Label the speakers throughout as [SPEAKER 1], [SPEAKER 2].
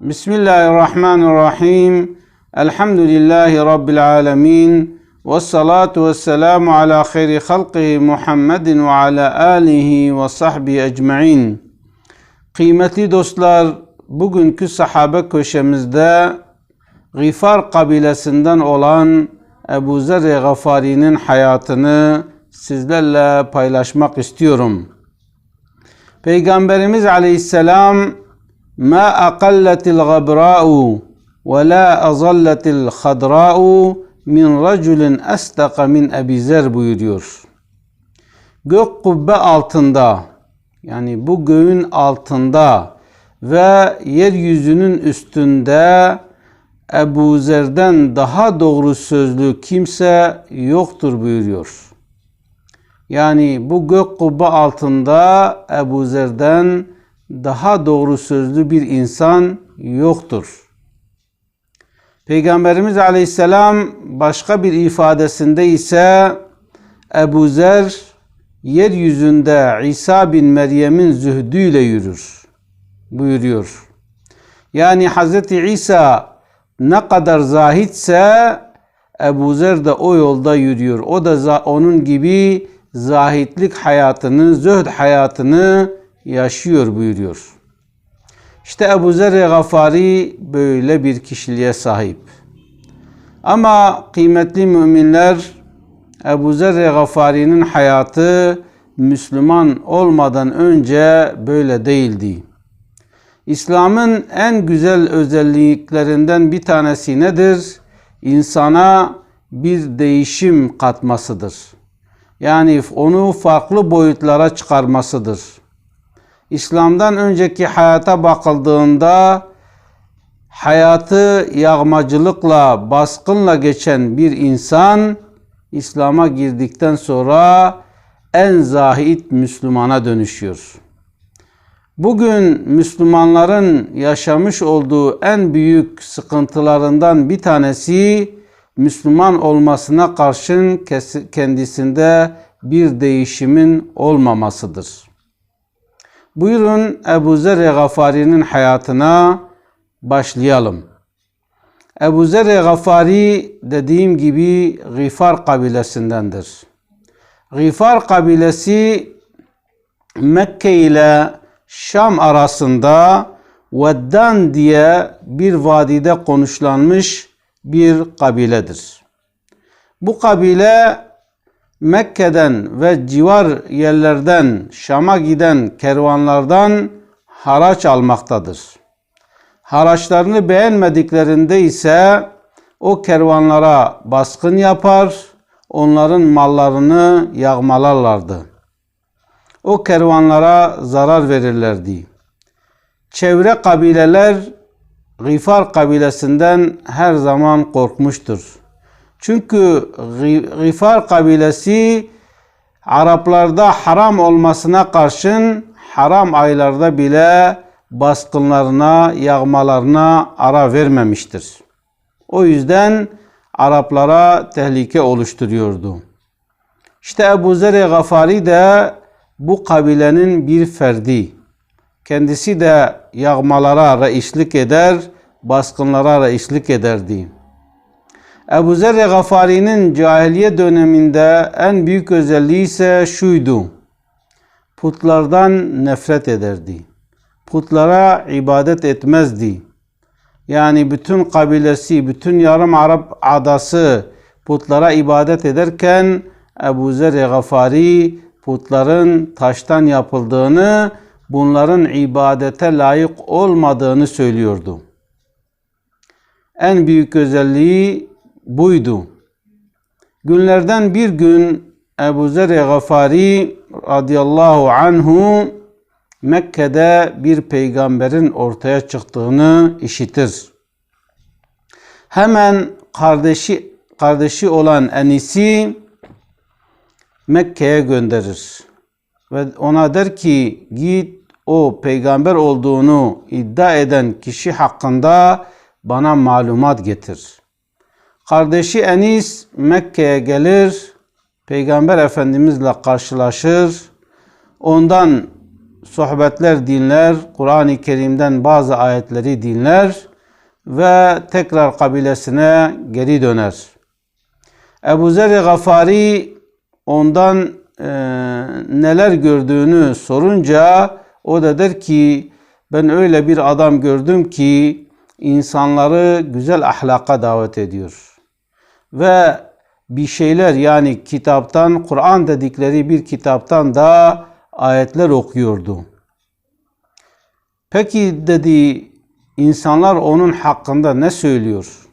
[SPEAKER 1] Bismillahirrahmanirrahim. Elhamdülillahi Rabbil alemin. Ve salatu ve selamu ala khayri halqihi Muhammedin ve ala alihi ve sahbihi ecma'in. Kıymetli dostlar, bugünkü sahabe köşemizde Gifar kabilesinden olan Ebu Zer Gafari'nin hayatını sizlerle paylaşmak istiyorum. Peygamberimiz aleyhisselam ma aqallatil gabra'u ve la azallatil hadra'u min raculin astaka min Ebi Zer buyuruyor. Gök kubbe altında yani bu göğün altında ve yeryüzünün üstünde Ebu Zer'den daha doğru sözlü kimse yoktur buyuruyor. Yani bu gök kubbe altında Ebu Zer'den daha doğru sözlü bir insan yoktur. Peygamberimiz Aleyhisselam başka bir ifadesinde ise Ebu Zer yeryüzünde İsa bin Meryem'in zühdüyle yürür buyuruyor. Yani Hz. İsa ne kadar zahitse Ebu Zer de o yolda yürüyor. O da onun gibi zahitlik hayatını, zöhd hayatını yaşıyor buyuruyor. İşte Ebu Zer Gafari böyle bir kişiliğe sahip. Ama kıymetli müminler Ebu Zer Gafari'nin hayatı Müslüman olmadan önce böyle değildi. İslam'ın en güzel özelliklerinden bir tanesi nedir? İnsana bir değişim katmasıdır. Yani onu farklı boyutlara çıkarmasıdır. İslam'dan önceki hayata bakıldığında hayatı yağmacılıkla, baskınla geçen bir insan İslam'a girdikten sonra en zahit Müslümana dönüşüyor. Bugün Müslümanların yaşamış olduğu en büyük sıkıntılarından bir tanesi Müslüman olmasına karşın kendisinde bir değişimin olmamasıdır. Buyurun Ebu Zer Gafari'nin hayatına başlayalım. Ebu Zer Gafari dediğim gibi Gifar kabilesindendir. Gifar kabilesi Mekke ile Şam arasında Veddan diye bir vadide konuşlanmış bir kabiledir. Bu kabile Mekke'den ve civar yerlerden Şam'a giden kervanlardan haraç almaktadır. Haraçlarını beğenmediklerinde ise o kervanlara baskın yapar, onların mallarını yağmalarlardı. O kervanlara zarar verirlerdi. Çevre kabileler Gifar kabilesinden her zaman korkmuştur. Çünkü Gifar kabilesi Araplarda haram olmasına karşın haram aylarda bile baskınlarına, yağmalarına ara vermemiştir. O yüzden Araplara tehlike oluşturuyordu. İşte Ebu Zer Gafari de bu kabilenin bir ferdi. Kendisi de yağmalara reislik eder, baskınlara reislik ederdi. Ebu Zer Gafari'nin cahiliye döneminde en büyük özelliği ise şuydu. Putlardan nefret ederdi. Putlara ibadet etmezdi. Yani bütün kabilesi, bütün yarım Arap adası putlara ibadet ederken Ebu Zer Gafari putların taştan yapıldığını, bunların ibadete layık olmadığını söylüyordu. En büyük özelliği buydu. Günlerden bir gün Ebu Zer Gafari radıyallahu anhu Mekke'de bir peygamberin ortaya çıktığını işitir. Hemen kardeşi kardeşi olan Enis'i Mekke'ye gönderir. Ve ona der ki git o peygamber olduğunu iddia eden kişi hakkında bana malumat getir. Kardeşi Enis Mekke'ye gelir, Peygamber Efendimizle karşılaşır, ondan sohbetler dinler, Kur'an-ı Kerim'den bazı ayetleri dinler ve tekrar kabilesine geri döner. Ebu Zer Gafari ondan e, neler gördüğünü sorunca o da der ki ben öyle bir adam gördüm ki insanları güzel ahlaka davet ediyor. Ve bir şeyler yani kitaptan, Kur'an dedikleri bir kitaptan da ayetler okuyordu. Peki dedi insanlar onun hakkında ne söylüyor?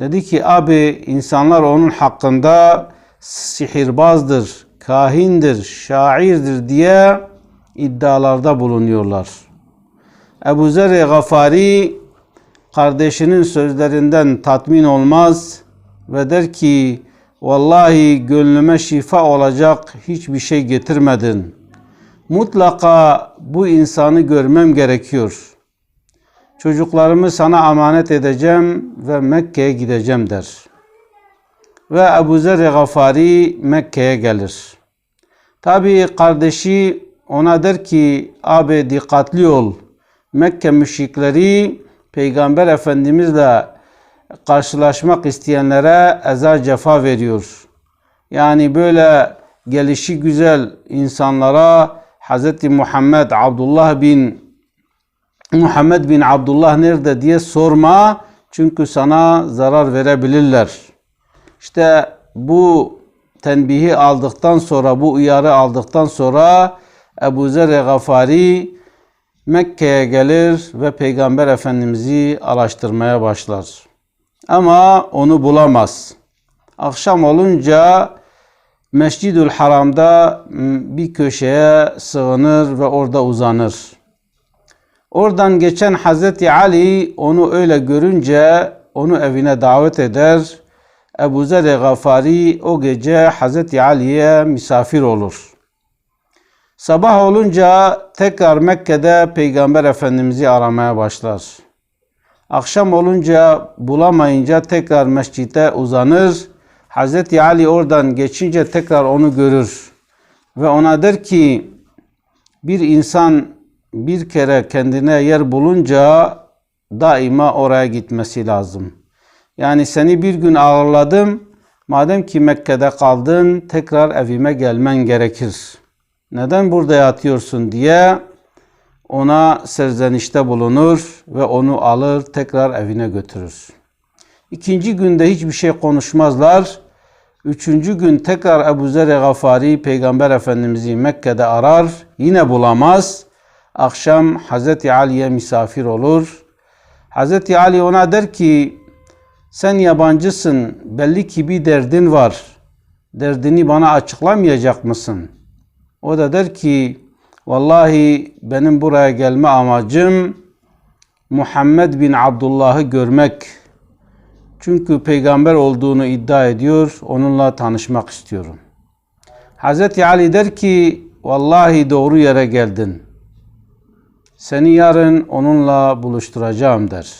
[SPEAKER 1] Dedi ki abi insanlar onun hakkında sihirbazdır, kahindir, şairdir diye iddialarda bulunuyorlar. Ebu Zer Gafari kardeşinin sözlerinden tatmin olmaz ve der ki vallahi gönlüme şifa olacak hiçbir şey getirmedin. Mutlaka bu insanı görmem gerekiyor. Çocuklarımı sana emanet edeceğim ve Mekke'ye gideceğim der. Ve Ebu Zer Gafari Mekke'ye gelir. Tabi kardeşi ona der ki abi dikkatli ol. Mekke müşrikleri Peygamber Efendimizle karşılaşmak isteyenlere eza cefa veriyor. Yani böyle gelişi güzel insanlara Hz. Muhammed Abdullah bin Muhammed bin Abdullah nerede diye sorma. Çünkü sana zarar verebilirler. İşte bu tenbihi aldıktan sonra, bu uyarı aldıktan sonra Ebu Zer Gafari Mekke'ye gelir ve Peygamber Efendimiz'i araştırmaya başlar. Ama onu bulamaz. Akşam olunca Mescidül Haram'da bir köşeye sığınır ve orada uzanır. Oradan geçen Hazreti Ali onu öyle görünce onu evine davet eder. Ebu Zer Gafari o gece Hazreti Ali'ye misafir olur. Sabah olunca tekrar Mekke'de Peygamber Efendimiz'i aramaya başlar. Akşam olunca bulamayınca tekrar mescitte uzanır. Hazreti Ali oradan geçince tekrar onu görür. Ve ona der ki bir insan bir kere kendine yer bulunca daima oraya gitmesi lazım. Yani seni bir gün ağırladım. Madem ki Mekke'de kaldın tekrar evime gelmen gerekir. Neden burada yatıyorsun diye ona serzenişte bulunur ve onu alır tekrar evine götürür. İkinci günde hiçbir şey konuşmazlar. Üçüncü gün tekrar Ebu Zer Gafari Peygamber Efendimiz'i Mekke'de arar. Yine bulamaz. Akşam Hazreti Ali'ye misafir olur. Hazreti Ali ona der ki sen yabancısın belli ki bir derdin var. Derdini bana açıklamayacak mısın? O da der ki Vallahi benim buraya gelme amacım Muhammed bin Abdullah'ı görmek. Çünkü peygamber olduğunu iddia ediyor. Onunla tanışmak istiyorum. Hazreti Ali der ki vallahi doğru yere geldin. Seni yarın onunla buluşturacağım der.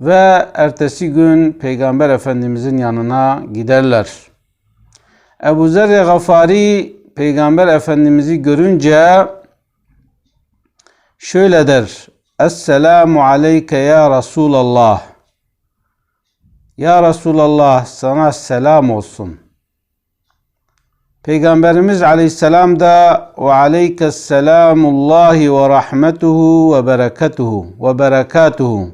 [SPEAKER 1] Ve ertesi gün Peygamber Efendimizin yanına giderler. Ebu Zer Gafari Peygamber Efendimiz'i görünce şöyle der. Esselamu aleyke ya Resulallah. Ya Resulallah sana selam olsun. Peygamberimiz aleyhisselam da ve aleykes selamullahi ve rahmetuhu ve berekatuhu ve berekatuhu.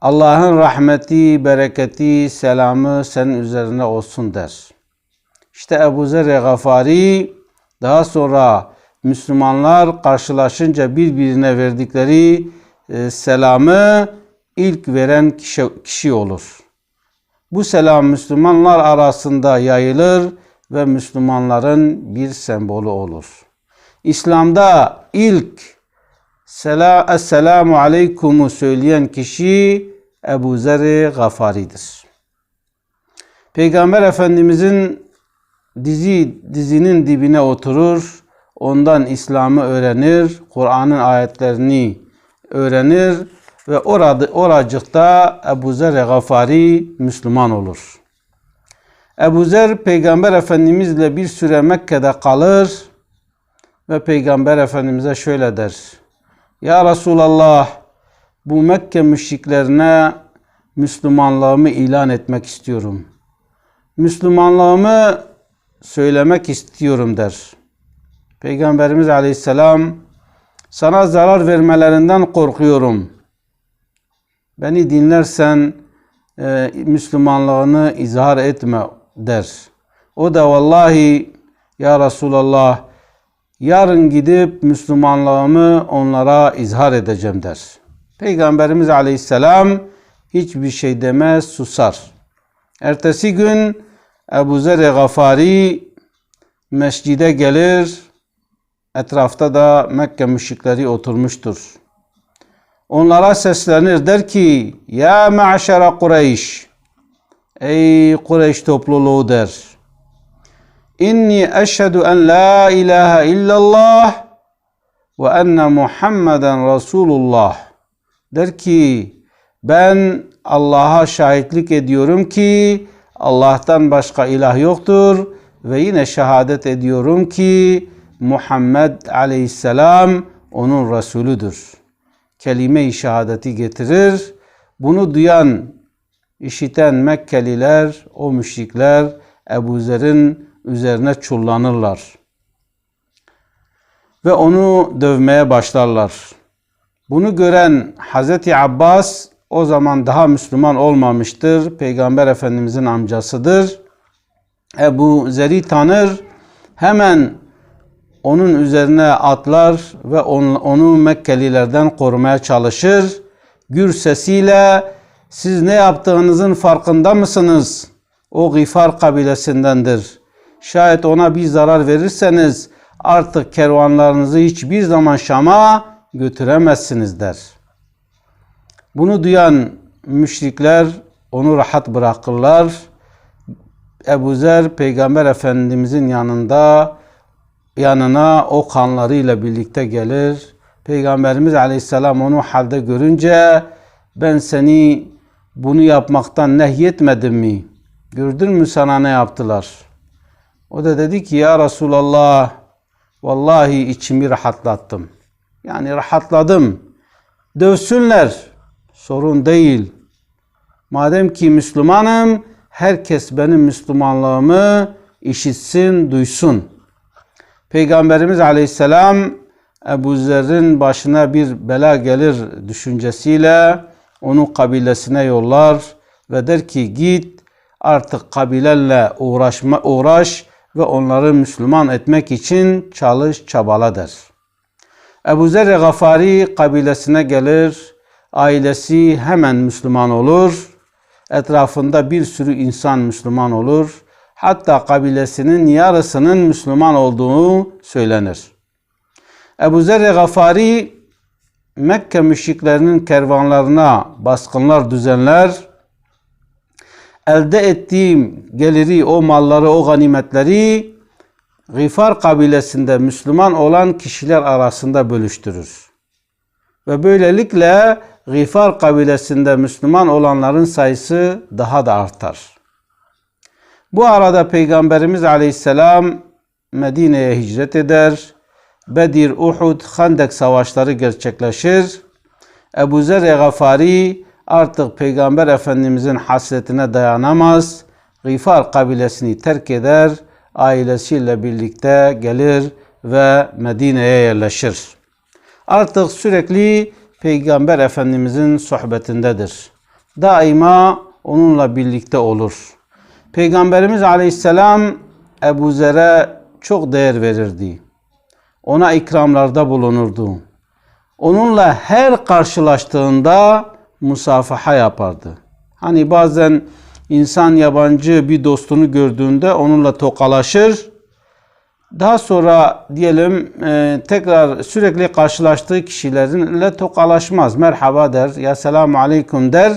[SPEAKER 1] Allah'ın rahmeti, bereketi, selamı senin üzerine olsun der. İşte Ebu Zer Gafari daha sonra Müslümanlar karşılaşınca birbirine verdikleri e, selamı ilk veren kişi, kişi olur. Bu selam Müslümanlar arasında yayılır ve Müslümanların bir sembolü olur. İslam'da ilk Sela, Esselamu Aleyküm'ü söyleyen kişi Ebu Zer Gafari'dir. Peygamber Efendimizin dizi dizinin dibine oturur, ondan İslam'ı öğrenir, Kur'an'ın ayetlerini öğrenir ve orada oracıkta Ebu Zer Gafari Müslüman olur. Ebu Zer Peygamber Efendimizle bir süre Mekke'de kalır ve Peygamber Efendimiz'e şöyle der. Ya Resulallah bu Mekke müşriklerine Müslümanlığımı ilan etmek istiyorum. Müslümanlığımı söylemek istiyorum der. Peygamberimiz Aleyhisselam sana zarar vermelerinden korkuyorum. Beni dinlersen e, Müslümanlığını izhar etme der. O da vallahi ya Resulallah yarın gidip Müslümanlığımı onlara izhar edeceğim der. Peygamberimiz Aleyhisselam hiçbir şey demez susar. Ertesi gün Ebu Zer-i Gafari mescide gelir. Etrafta da Mekke müşrikleri oturmuştur. Onlara seslenir der ki Ya me'şere Kureyş Ey Kureyş topluluğu der. İnni eşhedü en la ilahe illallah ve enne Muhammeden Resulullah. Der ki ben Allah'a şahitlik ediyorum ki Allah'tan başka ilah yoktur ve yine şehadet ediyorum ki Muhammed aleyhisselam onun Resulüdür. Kelime-i şehadeti getirir. Bunu duyan, işiten Mekkeliler, o müşrikler Ebu Zer'in üzerine çullanırlar. Ve onu dövmeye başlarlar. Bunu gören Hazreti Abbas o zaman daha Müslüman olmamıştır. Peygamber Efendimizin amcasıdır. Ebu Zer'i tanır. Hemen onun üzerine atlar ve onu Mekkelilerden korumaya çalışır. Gür sesiyle siz ne yaptığınızın farkında mısınız? O Gifar kabilesindendir. Şayet ona bir zarar verirseniz artık kervanlarınızı hiçbir zaman Şam'a götüremezsiniz der. Bunu duyan müşrikler onu rahat bırakırlar. Ebu Zer Peygamber Efendimizin yanında yanına o kanlarıyla birlikte gelir. Peygamberimiz Aleyhisselam onu halde görünce ben seni bunu yapmaktan nehyetmedim mi? Gördün mü sana ne yaptılar? O da dedi ki ya Resulallah vallahi içimi rahatlattım. Yani rahatladım. Dövsünler. Sorun değil. Madem ki Müslümanım herkes benim Müslümanlığımı işitsin, duysun. Peygamberimiz Aleyhisselam Ebu Zer'in başına bir bela gelir düşüncesiyle onu kabilesine yollar ve der ki git artık kabilenle uğraşma, uğraş ve onları Müslüman etmek için çalış çabala der. Ebu Zer Gafari kabilesine gelir, ailesi hemen Müslüman olur, etrafında bir sürü insan Müslüman olur, hatta kabilesinin yarısının Müslüman olduğu söylenir. Ebu Zer Gafari Mekke müşriklerinin kervanlarına baskınlar düzenler, elde ettiğim geliri, o malları, o ganimetleri Gifar kabilesinde Müslüman olan kişiler arasında bölüştürür. Ve böylelikle Gifar kabilesinde Müslüman olanların sayısı daha da artar. Bu arada Peygamberimiz Aleyhisselam Medine'ye hicret eder. Bedir, Uhud, Handek savaşları gerçekleşir. Ebu Zer Gafari artık Peygamber Efendimizin hasretine dayanamaz. Gifar kabilesini terk eder ailesiyle birlikte gelir ve Medine'ye yerleşir. Artık sürekli Peygamber Efendimizin sohbetindedir. Daima onunla birlikte olur. Peygamberimiz Aleyhisselam Ebu Zer'e çok değer verirdi. Ona ikramlarda bulunurdu. Onunla her karşılaştığında musafaha yapardı. Hani bazen insan yabancı bir dostunu gördüğünde onunla tokalaşır. Daha sonra diyelim e, tekrar sürekli karşılaştığı kişilerle tokalaşmaz. Merhaba der, ya selamu aleyküm der.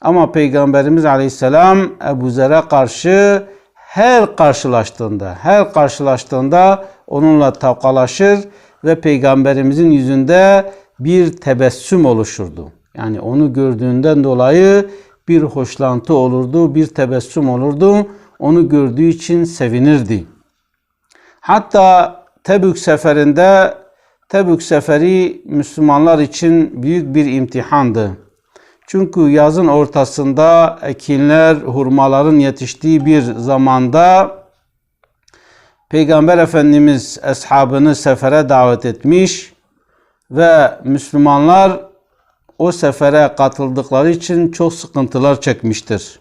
[SPEAKER 1] Ama Peygamberimiz aleyhisselam Ebu Zer'e karşı her karşılaştığında, her karşılaştığında onunla tokalaşır ve Peygamberimizin yüzünde bir tebessüm oluşurdu. Yani onu gördüğünden dolayı bir hoşlantı olurdu, bir tebessüm olurdu. Onu gördüğü için sevinirdi. Hatta Tebük seferinde Tebük seferi Müslümanlar için büyük bir imtihandı. Çünkü yazın ortasında ekinler, hurmaların yetiştiği bir zamanda Peygamber Efendimiz eshabını sefere davet etmiş ve Müslümanlar o sefere katıldıkları için çok sıkıntılar çekmiştir.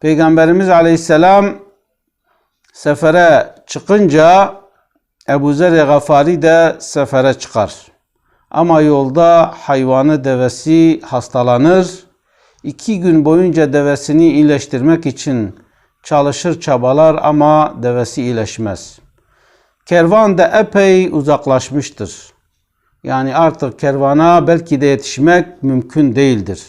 [SPEAKER 1] Peygamberimiz Aleyhisselam sefere çıkınca Ebu Zer Gafari de sefere çıkar. Ama yolda hayvanı devesi hastalanır. İki gün boyunca devesini iyileştirmek için çalışır çabalar ama devesi iyileşmez. Kervan da epey uzaklaşmıştır. Yani artık kervana belki de yetişmek mümkün değildir.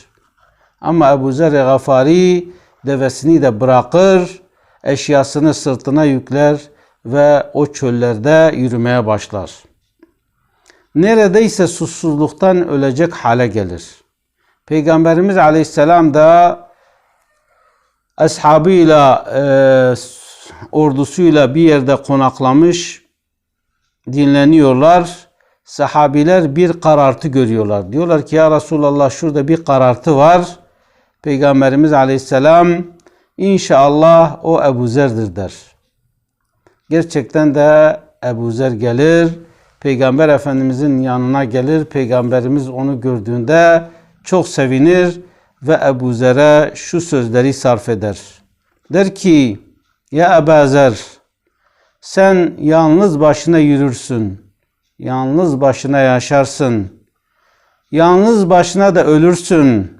[SPEAKER 1] Ama Ebu Zer Gafari devesini de bırakır, eşyasını sırtına yükler ve o çöllerde yürümeye başlar. Neredeyse susuzluktan ölecek hale gelir. Peygamberimiz Aleyhisselam da ashabıyla, e, ordusuyla bir yerde konaklamış, dinleniyorlar. Sahabiler bir karartı görüyorlar. Diyorlar ki ya Resulallah şurada bir karartı var. Peygamberimiz Aleyhisselam inşallah o Ebu Zer'dir der. Gerçekten de Ebu Zer gelir. Peygamber Efendimizin yanına gelir. Peygamberimiz onu gördüğünde çok sevinir ve Ebu Zer'e şu sözleri sarf eder. Der ki, ya Ebu Zer, sen yalnız başına yürürsün, yalnız başına yaşarsın, yalnız başına da ölürsün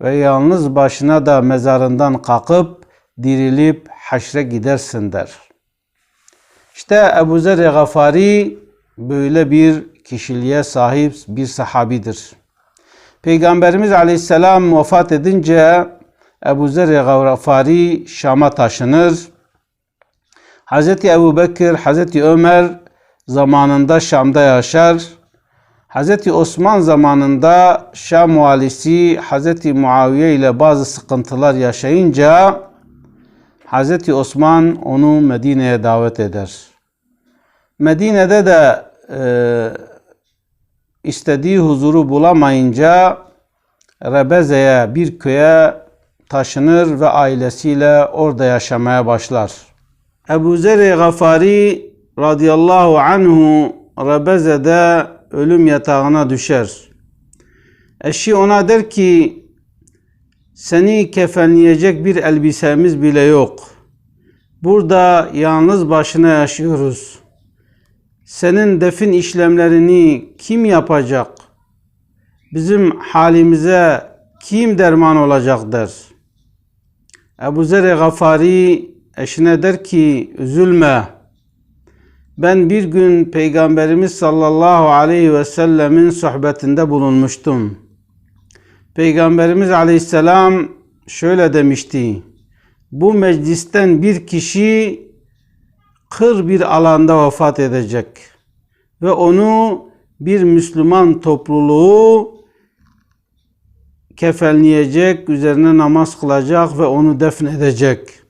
[SPEAKER 1] ve yalnız başına da mezarından kalkıp dirilip haşre gidersin der. İşte Ebu Zer Gafari böyle bir kişiliğe sahip bir sahabidir. Peygamberimiz Aleyhisselam vefat edince Ebu Zer Gafari Şam'a taşınır. Hazreti Ebu Bekir, Hazreti Ömer zamanında Şam'da yaşar. Hazreti Osman zamanında Şam valisi Hazreti Muaviye ile bazı sıkıntılar yaşayınca Hazreti Osman onu Medine'ye davet eder. Medine'de de e, istediği huzuru bulamayınca Rebeze'ye bir köye taşınır ve ailesiyle orada yaşamaya başlar. Ebu Zer Gafari radıyallahu anhu Rebeze'de ölüm yatağına düşer. Eşi ona der ki seni kefenleyecek bir elbisemiz bile yok. Burada yalnız başına yaşıyoruz. Senin defin işlemlerini kim yapacak? Bizim halimize kim derman olacak der. Ebu Zer Gafari eşine der ki üzülme. Ben bir gün Peygamberimiz sallallahu aleyhi ve sellemin sohbetinde bulunmuştum. Peygamberimiz aleyhisselam şöyle demişti. Bu meclisten bir kişi kır bir alanda vefat edecek ve onu bir Müslüman topluluğu kefenleyecek, üzerine namaz kılacak ve onu defnedecek.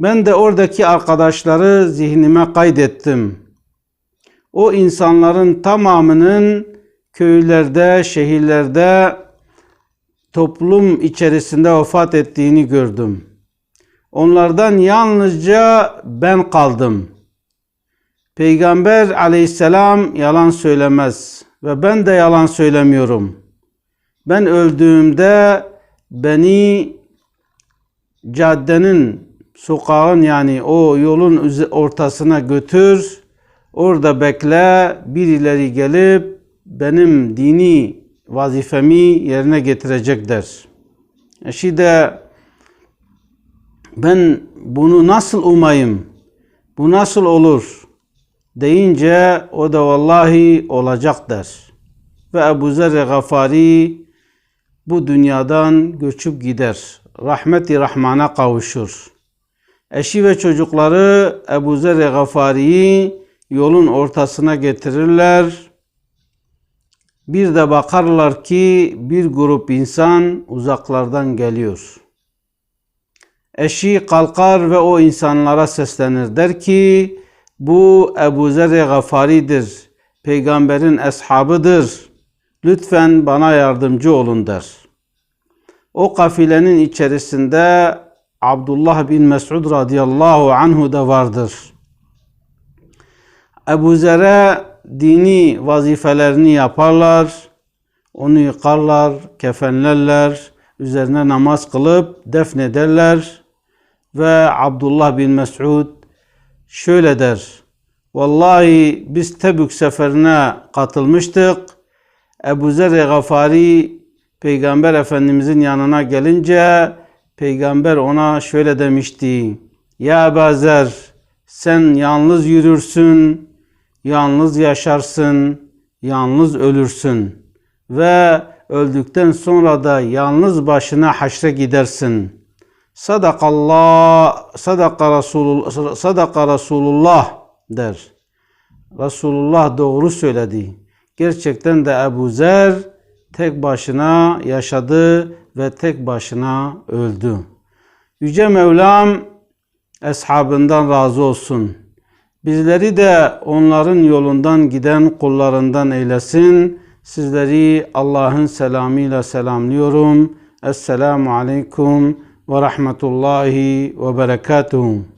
[SPEAKER 1] Ben de oradaki arkadaşları zihnime kaydettim. O insanların tamamının köylerde, şehirlerde, toplum içerisinde vefat ettiğini gördüm. Onlardan yalnızca ben kaldım. Peygamber aleyhisselam yalan söylemez ve ben de yalan söylemiyorum. Ben öldüğümde beni caddenin, sokağın yani o yolun ortasına götür. Orada bekle, birileri gelip benim dini vazifemi yerine getirecek der. E şimdi ben bunu nasıl umayım? Bu nasıl olur? Deyince o da vallahi olacak der. Ve Ebu Zer Gafari bu dünyadan göçüp gider. Rahmeti Rahman'a kavuşur. Eşi ve çocukları Ebu Zer Gafari'yi yolun ortasına getirirler. Bir de bakarlar ki bir grup insan uzaklardan geliyor. Eşi kalkar ve o insanlara seslenir. Der ki Bu Ebu Zer-i Gafari'dir. Peygamberin eshabıdır. Lütfen bana yardımcı olun der. O kafilenin içerisinde Abdullah bin Mes'ud radıyallahu anhu da vardır. Ebu Zer'e dini vazifelerini yaparlar. Onu yıkarlar, kefenlerler, üzerine namaz kılıp defnederler. Ve Abdullah bin Mes'ud şöyle der. Vallahi biz Tebük seferine katılmıştık. Ebu Zer-i Gafari Peygamber Efendimizin yanına gelince Peygamber ona şöyle demişti. Ya Ebu Zer sen yalnız yürürsün, yalnız yaşarsın, yalnız ölürsün ve öldükten sonra da yalnız başına haşre gidersin. Sadakallah, sadaka Resulullah, sadaka Resulullah der. Resulullah doğru söyledi. Gerçekten de Ebu Zer tek başına yaşadı ve tek başına öldü. Yüce Mevlam eshabından razı olsun. Bizleri de onların yolundan giden kullarından eylesin. Sizleri Allah'ın selamıyla selamlıyorum. Esselamu Aleyküm ve Rahmetullahi ve Berekatuhu.